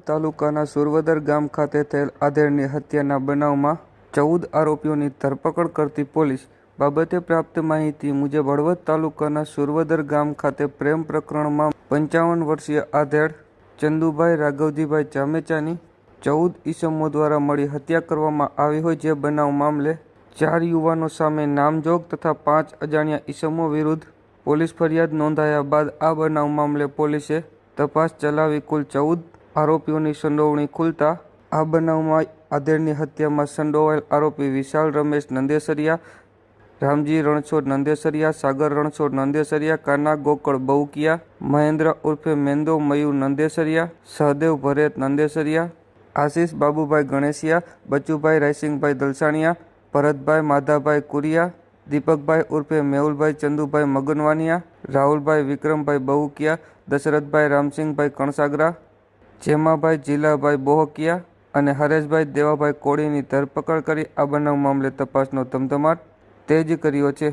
તાલુકાના સુરવદર ગામ ખાતે થયેલ આધેડની હત્યાના બનાવમાં ચૌદ આરોપીઓની ધરપકડ કરતી પોલીસ બાબતે પ્રાપ્ત માહિતી મુજબ હળવદ તાલુકાના સુરવદર ગામ ખાતે પ્રેમ પ્રકરણમાં પંચાવન વર્ષીય આધેડ ચંદુભાઈ રાઘવજીભાઈ ચામેચાની ચૌદ ઈસમો દ્વારા મળી હત્યા કરવામાં આવી હોય જે બનાવ મામલે ચાર યુવાનો સામે નામજોગ તથા પાંચ અજાણ્યા ઈસમો વિરુદ્ધ પોલીસ ફરિયાદ નોંધાયા બાદ આ બનાવ મામલે પોલીસે તપાસ ચલાવી કુલ ચૌદ આરોપીઓની સંડોવણી ખુલતા આ બનાવમાં આધેડની હત્યામાં સંડોવાયેલ આરોપી વિશાલ રમેશ નંદેસરિયા, રામજી રણછોડ નંદેસરિયા, સાગર રણછોડ નંદેસરિયા, કાના ગોકળ બહુકિયા, મહેન્દ્ર ઉર્ફે મેંદો મયુર નંદેસરિયા, સહદેવ ભરેત નંદેસરિયા, આશીષ બાબુભાઈ ગણેશિયા, બચુભાઈ રાયસિંગભાઈ દલસાણિયા, ભરતભાઈ માધાભાઈ કુરિયા, દીપકભાઈ ઉર્ફે મેહુલભાઈ ચંદુભાઈ મગનવાનિયા, રાહુલભાઈ વિક્રમભાઈ બહુકિયા, દશરથભાઈ રામસિંગભાઈ કણસાગરા જેમાભાઈ, જીલાભાઈ બોહકિયા અને હરેશભાઈ દેવાભાઈ કોળીની ધરપકડ કરી આ બનાવ મામલે તપાસનો ધમધમાટ તેજ કર્યો છે.